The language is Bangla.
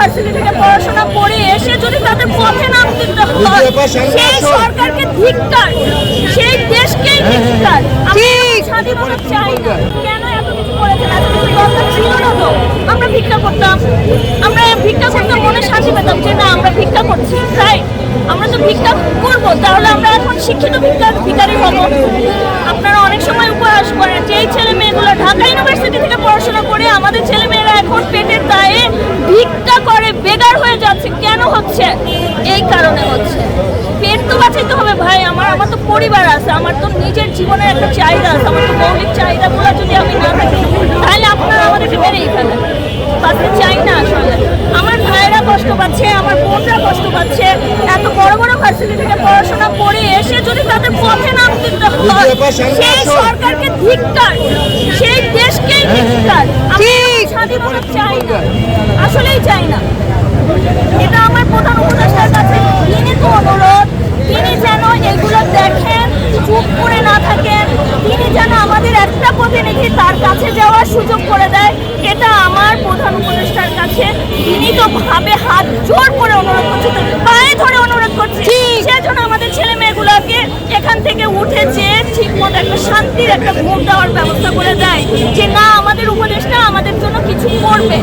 ভার্সিটি থেকে পড়াশোনা করে এসে যদি তাদের পথে নাম দিতে হয় সেই সরকারকে ধিক্কার সেই দেশকেই ধিক্কার ঠিক। স্বাধীনতা চাই না। কেন এত কিছু করেছেন? এত কিছু দরকার ছিল না তো। আমরা ভিক্ষা করতাম। আমরা ভিক্ষা করতে মনে শান্তি পেতাম যে না আমরা ভিক্ষা করছি। রাইট আমরা তো ভিক্ষা করব। তাহলে আমরা এখন শিক্ষিত ভিক্ষা ভিখারি হব। আপনারা অনেক সময় উপহাস করেন যে এই ছেলে মেয়েগুলো ঢাকা ইউনিভার্সিটি থেকে পড়াশোনা করে আমাদের ছেলে মেয়েরা এখন পেটের দায়ে ভিক্ষা করে বেগার হয়ে যাচ্ছে কেন হচ্ছে এই কারণে হচ্ছে। পেট তো বাঁচাইতে হবে ভাই আমার আমার তো পরিবার আছে আমার তো নিজের জীবনের একটা চাহিদা আছে আমার তো মৌলিক চাহিদাগুলো যদি আমি না থাকি তাহলে আপনারা আমাদেরকে মেরেই ফেলেন। বাঁচতে চাই না আসলে। আমার ভাইয়েরা কষ্ট পাচ্ছে আমার বোনরা কষ্ট পাচ্ছে এত বড় বড় ভার্সিটি থেকে পড়াশোনা করে এসে যদি তাদের পথে নাম দিতে হয় সেই সরকারকে ধিক্কার সেই দেশকেই ধিক্কার। ঠিক। স্বাধীনতা চাই না। আসলেই চাই না। আমাদের একটা প্রতিনিধি তার কাছে যাওয়ার সুযোগ করে দেয়। এটা আমার প্রধান উপদেষ্টার কাছে। তিনি তো ভাবে হাত জোর করে অনুরোধ করছি পায়ে ধরে অনুরোধ করছি। সেজন্য আমাদের ছেলে মেয়েগুলোকে এখান থেকে উঠে যেয়ে ঠিক মতো একটা শান্তির একটা ঘুম দেওয়ার ব্যবস্থা করে দেয় যে না আমাদের উপদেষ্টা আমাদের জন্য কিছু করবে।